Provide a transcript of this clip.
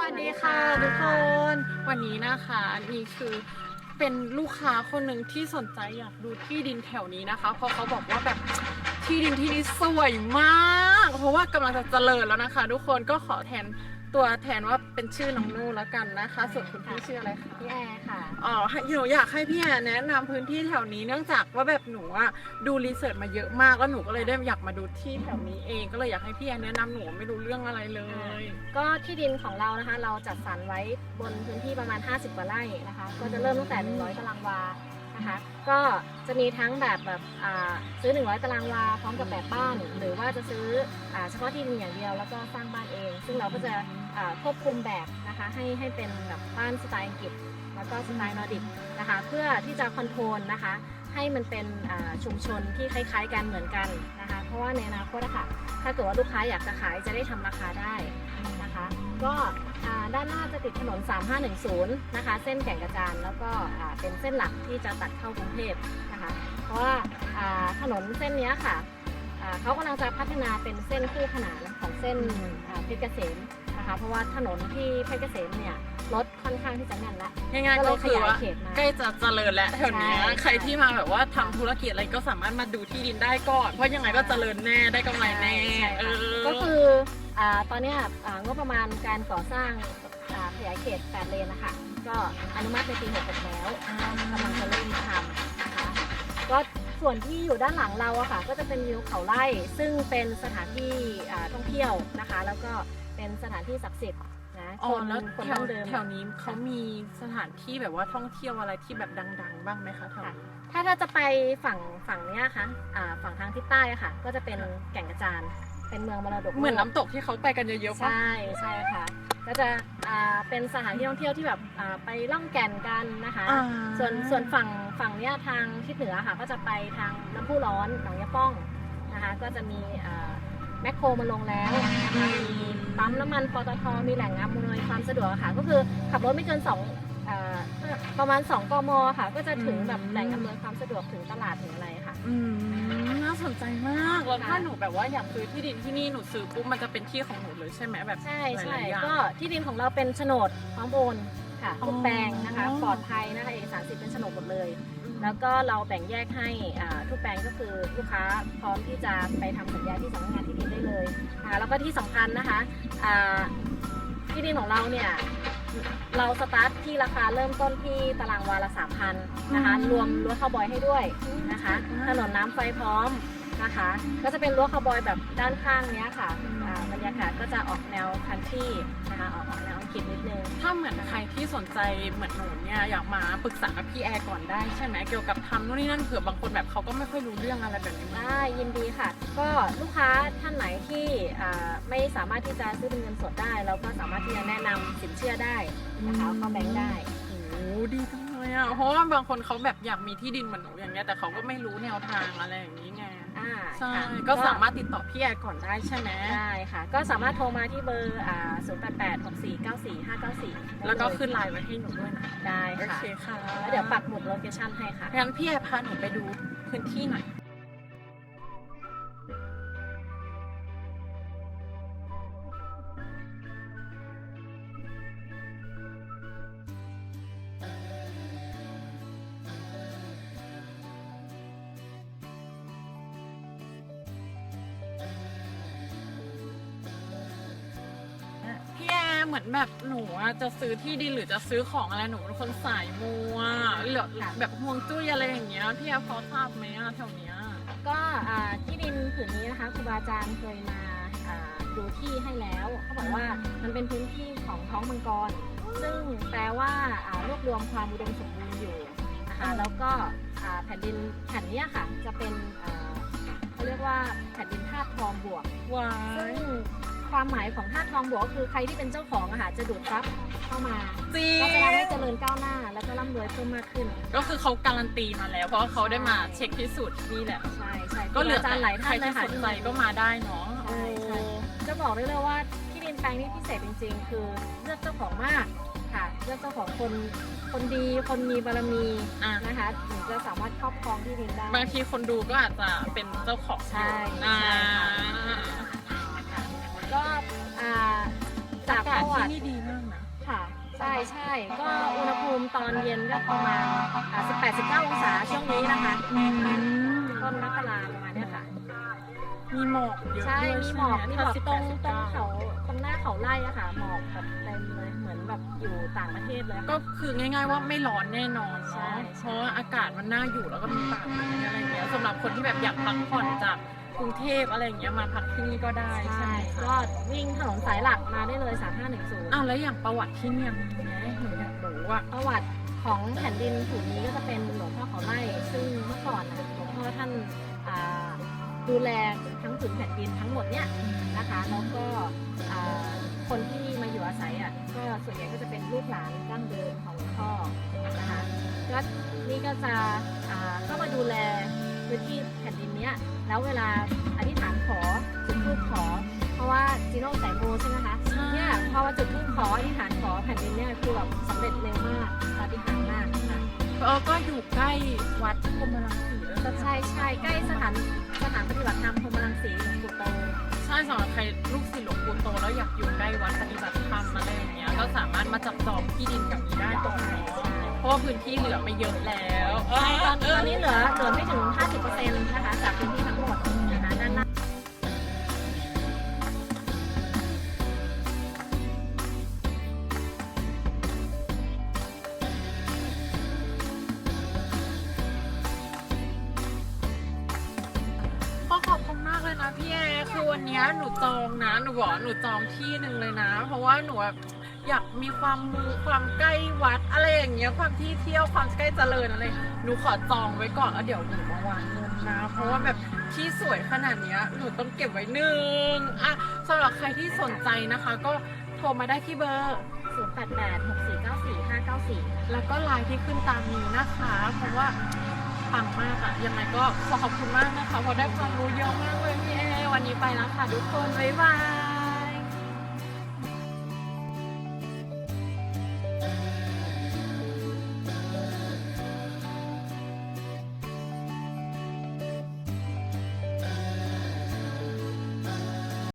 สวัสดีค่ะทุกคน วันนี้นะคะนี่คือเป็นลูกค้าคนหนึ่งที่สนใจอยากดูที่ดินแถวนี้นะคะ เพราะเขาบอกว่าแบบที่ดินที่นี่สวยมาก เพราะว่ากำลังจะเจริญแล้วนะคะ ทุกคนก็ขอแทน ตัวแทนว่าเป็นชื่อน้องนู่แล้วกันนะคะ ส่วนคุณพี่ชื่ออะไรคะพี่แอร์ค่ะ อ๋อให้หนูอยากให้พี่แอนแนะนำพื้นที่แถวนี้เนื่องจากว่าแบบหนูอะดูรีเสิร์ชมาเยอะมากแล้วหนูก็เลยได้อยากมาดูที่แถวนี้เองก็เลยอยากให้พี่แอนแนะนำหนูไม่รู้เรื่องอะไรเลย ก็ที่ดินของเรานะคะ เราจัดสรรไว้บนพื้นที่ประมาณ 50กว่าไร่นะคะ ก็จะเริ่มตั้งแต่100ตารางวา นะคะ ก็จะมีทั้งแบบแบบอ่าซื้อ 100 ตารางวาพร้อมกับแบบบ้าน หรือว่าจะซื้ออเฉพาะที่ดินอย่างเดียวแล้วก็สร้างบ้านเอง ซึ่งเราก็จะควบคุมแบบนะคะให้ให้เป็นแบบบ้านสไตล์อังกฤษ แล้วก็สไตล์นอร์ดิกนะคะ เพื่อที่จะคอนโทรลนะคะ ให้มันเป็นชุมชนที่คล้าย ๆ กันเหมือนกันนะคะ เพราะว่าในอนาคตอะค่ะถ้าเกิดว่าลูกค้าอยากจะขายจะได้ทำราคาได้นะคะ ก็ด้านหน้าจะติดถนน 3510 นะคะ เส้นแก่งกระจานแล้วก็เป็นเส้นหลักที่จะตัดเข้ากรุงเทพนะคะ เพราะว่าถนนเส้นนี้ค่ะเขากำลังจะพัฒนาเป็นเส้นคู่ขนานของเส้นเพชรเกษม นะคะ เพราะว่าถนนที่เพชรเกษมเนี่ยรถค่อนข้างที่จะแน่นละง่ายๆก็เลก็ยขคือยายว่าเขตมาใกล้จะเจริญแล้วแถวเนี้ยใช่ใครที่มาแบบว่าทำธุรกิจอะไรก็สามารถมาดูที่ดินได้ก่อนเพราะยังไงก็เจริญแน่ได้กำไรแน่ใช่เอค่ะอก็คืออาตอนเนี้ยอ่างบประมาณการก่อสร้างอ่าขยายเขต 8 เลนนะคะก็อนุมัติในปี66แล้วกำลังจะเริ่มทำนะคะก็ส่วนที่อยู่ด้านหลังเราอะค่ะ ก็จะเป็นวิวเขาไร่ซึ่งเป็นสถานที่อ่าท่องเที่ยวนะคะ แล้วก็ เป็นสถานที่ศักดิ์สิทธิ์นะอ๋อคนแล้วคนแถดั้วงเดิมแถวนี้เขามีสถานที่แบบว่าท่องเที่ยวอะไรที่แบบดัง ๆ บ้างไหมคะแถวนี้ ถ้าถ้าจะไปฝั่งฝั่งเนี้ยค่ะอ่าฝั่งทางทิศใต้อะค่ะ ก็จะเป็นแก่งกระจานเป็นเมืองมรดกโลกเหมือนน้ำตกที่เขาไปกันเยอะๆปะใช่ใช่ค่ะก็จะอ่าเป็นสถานที่ท่องเที่ยวที่แบบอ่าไปล่องแก่นกันนะคะอ่าส่วนส่วนฝั่งฝั่งเนี้ยทางทิศเหนือค่ะก็จะไปทางน้ำพุร้อนหนองยะป้องนะคะ ก็จะมีอ่า แมคโครมาลงแล้วนะคะมีปั๊มน้ำมันปตทมีแหล่งอำนวยความสะดวกค่ะ ก็คือขับรถไม่เกิน2อ่าประมาณ 2กมค่ะ ก็จะถึงแบบแหล่งอำนวยความสะดวกถึงตลาดถึงอะไรค่ะ อืมน่าสนใจมากแล้วค่ะถ้าหนูแบบว่าอยากซื้อที่ดินที่นี่หนูซื้อปุ๊บมันจะเป็นที่ของหนูเลยใช่ไหมแบบใช่ใช่หลายๆอย่างก็ที่ดินของเราเป็นโฉนดพร้อมโอนค่ะอ๋อทุกแปลงนะคะ ปลอดภัยนะคะเอกสารสิทธิ์เป็นโฉนดหมดเลย แล้วก็เราแบ่งแยกให้อ่าทุกแปลงก็คือลูกค้าพร้อมที่จะไปทำสัญญาที่สำนักงานที่ดินได้เลยนะคะแล้วก็ที่สำคัญนะคะอ่าที่ดินของเราเนี่ยเราสตาร์ทที่ราคาเริ่มต้นที่ตารางวาละสามพันนะคะอืมรวมรั้วคาวบอยให้ด้วยนะคะอืมถนนน้ำไฟพร้อมนะคะ ก็จะเป็นรั้วคาวบอยแบบด้านข้างเนี้ยค่ะอ่าบรรยากาศก็จะออกแนวคันทรีนะคะออกออกแนวอัง กฤษนิดนึงถ้าเหมือนใครที่สนใจเหมือนหนูเนี่ยอยากมาปรึกษากับพี่แอร์ก่อนได้ใช่ไหมเกี่ยวกับทำนู่นนี่นั่นเผื่อบางคนแบบเขาก็ไม่ค่อยรู้เรื่องอะไรแบบนี้ได้ยินดีค่ะ ก็ลูกค้าท่านไหนที่อ่าไม่สามารถที่จะซื้อเป็นเงินสดได้เราก็สามารถที่จะแนะนำสินเชื่อได้นะคะเข้าแบงค์ได้ โอ้โหดีจังเลยอะเพราะว่าบางคนเขาแบบอยากมีที่ดินเหมือนหนูอย่างเงี้ยแต่เขาก็ไม่รู้แนวทางอะไรอย่างนี้ไงอ่า ใช่ค่ะก็สามารถติดต่อพี่แอร์ก่อนได้ใช่ไหมได้ค่ะ ก็สามารถโทรมาที่เบอร์อ่า0 8 8 6 4 9 4 5 9 4แล้วก็ขึ้นไลน์ไว้ให้หนูด้วยนะได้โอค่ะเคค่ะแล้วเดี๋ยวปักหมุดโลเคชั่นให้ค่ะ งั้นพี่แอร์พาหนูไปดูพื้นที่หน่อย เหมือนแบบหนูอะจะซื้อที่ดินหรือจะซื้อของอะไรหนูเป็นคนสายมูอะหรือค่ะแบบห่วงจุ้ยอะไรอย่างเงี้ยพี่แอร์พอทราบไหมอะแถวเนี้ยก็อ่าที่ดินผืนนี้นะคะครูบาอาจารย์เคยมาอ่าดูที่ให้แล้วเขาบอกว่ามันเป็นพื้นที่ของท้องมังกร ซึ่งแปลว่าอ่ารวบรวมความอุดมสมบูรณ์อยู่นะคะอืมแล้วก็อ่าแผ่นดินแผ่นเนี้ยค่ะจะเป็นอ่าเขาเรียกว่าแผ่นดินธาตุทองบวกว้าซึ่ยง ความหมายของธาตุทองบวกก็คือใครที่เป็นเจ้าของอะค่ะจะดูดทรัพย์เข้ามาจริงก็จะทำให้เจริญก้าวหน้า แล้วก็ร่ำรวยเพิ่มมากขึ้น ก็คือเขาการันตีมาแล้ว เพราะว่าเขาได้มาเช็คพิสูจน์ที่นี่แหละ ใช่ใช่ก็เหลือครูบาอาจารย์หลายใครท่านเลที่ยค่ะสนใจก็มาได้เนาะใช่ใช่จะบอกได้เลยว่าที่ดินแปลงนี้พิเศษจริง ๆ คือเลือกเจ้าของมากค่ะเลือกเจ้าของคนคนดีคนมีบารมีอะนะคะถึงจะสามารถครอบครองที่ดินได้บางทีคนดูก็อาจจะเป็นเจ้าของใช่อ่าใช่ ก็อ่าจากอาปกาศระวัที่ตินี่ดีมากนะใช่ก็อุณหภูมิตอนเย็นก็ประมาณอ่า18-19 องศาช่วงนี้นะคะอืมต้นมกราประมาณเนี้ยค่ะ มีหมอกเยอะใช่ ด้วยมีหมอกใช่มีไหหมอกถ้าตรง18ตรง19เขาตรงหน้าเขาไร่อะค่ะ หมอกแบบเต็มเลย เหมือนแบบอยู่ต่างประเทศเลยก็คือง่ายๆว่าไม่ร้อนแน่นอนใช่เนาะเพราะว่าอากาศมันน่าอยู่แล้วก็มีป่าไม้อะไรอย่างเงี้ยสำหรับคนที่แบบอยากพักผ่อนจาก กรุงเทพอะไรอย่างเงี้ยมาพักที่นี่ก็ได้ใช่ใช่ไหมก็คะวิ่งถนนสายหลักมาได้เลย3510อ้าวแล้วอย่างประวัติที่เนี่ยมีไหมหนูอยากรู้อะประวัติของแผ่นดินผืนนี้ก็จะเป็นหลวงพ่อเขาไร่ซึ่งเมื่อก่อนนะหลวงพ่อท่านอ่าดูแลทั้งผืนแผ่นดินทั้งหมดเนี่ยนะคะแล้วก็อ่าคนที่มาอยู่อาศัยอะก็ส่วนใหญ่ก็จะเป็นลูกหลานดั้งเดิมของหลวงพ่อนะคะก็นี่ก็จะอ่าเข้ามาดูแล พื้นที่แผ่นดินเนี้ยแล้วเวลาอธิษฐานขอจุดธูปขอ เพราะว่าจีโน่สายมูใช่ไหมคะใช่ เนี่ยพอมาจุดธูปขออธิษฐานขอแผ่นดินเนี่ยคือแบบสำเร็จเร็วมากปาฏิหาริย์มากค่ะเออก็อยู่ใกล้วัดพรหมรังสีแล้วก็ใช่ใช่ใกล้สถานสถานปฏิบัติธรรมพรหมรังสีหลวงปู่โต ใช่สำหรับใครลูกศิษย์หลวงปู่โตแล้วอยากอยู่ใกล้วัดปฏิบัติธรรมอะไรอย่างเงี้ยก็สามารถมาจับจองที่ดินแบบนี้ได้ตรงนี้เพ ราะว่าพื้นที่เหลือไม่เยอะแล้วใช่ตอนตอนนี้เหลือเหลือไม่ถึง 50%นะคะจากพื้นที่ทั้งหมดนะคะด้านหน้าก็ขอบคุณมากเลยนะพี่เอคือวันเนี้ยหนูจองนะ หนูบอกว่าหนูจองที่หนึ่งเลยนะ เพราะว่าหนูแบบ อยากมีความมูความใกล้วัดอะไรอย่างเงี้ยความที่เที่ยวความใกล้เจริญอะไรหนูขอจองไว้ก่อนแล้วเดี๋ยวหนูมาวางเงินนะ เพราะว่าแบบที่สวยขนาดเนี้ยหนูต้องเก็บไว้หนึ่งอะสำหรับใครที่สนใจนะคะ ก็โทรมาได้ที่เบอร์ 088 6494 594 แล้วก็ไลน์ที่ขึ้นตามนี้นะคะ เพราะว่าปังมากอะยังไงก็ขอขอบคุณมากนะคะเพราะได้ความรู้เยอะมากเลยพี่เอวันนี้ไปแล้วค่ะทุกคนบ๊ายบาย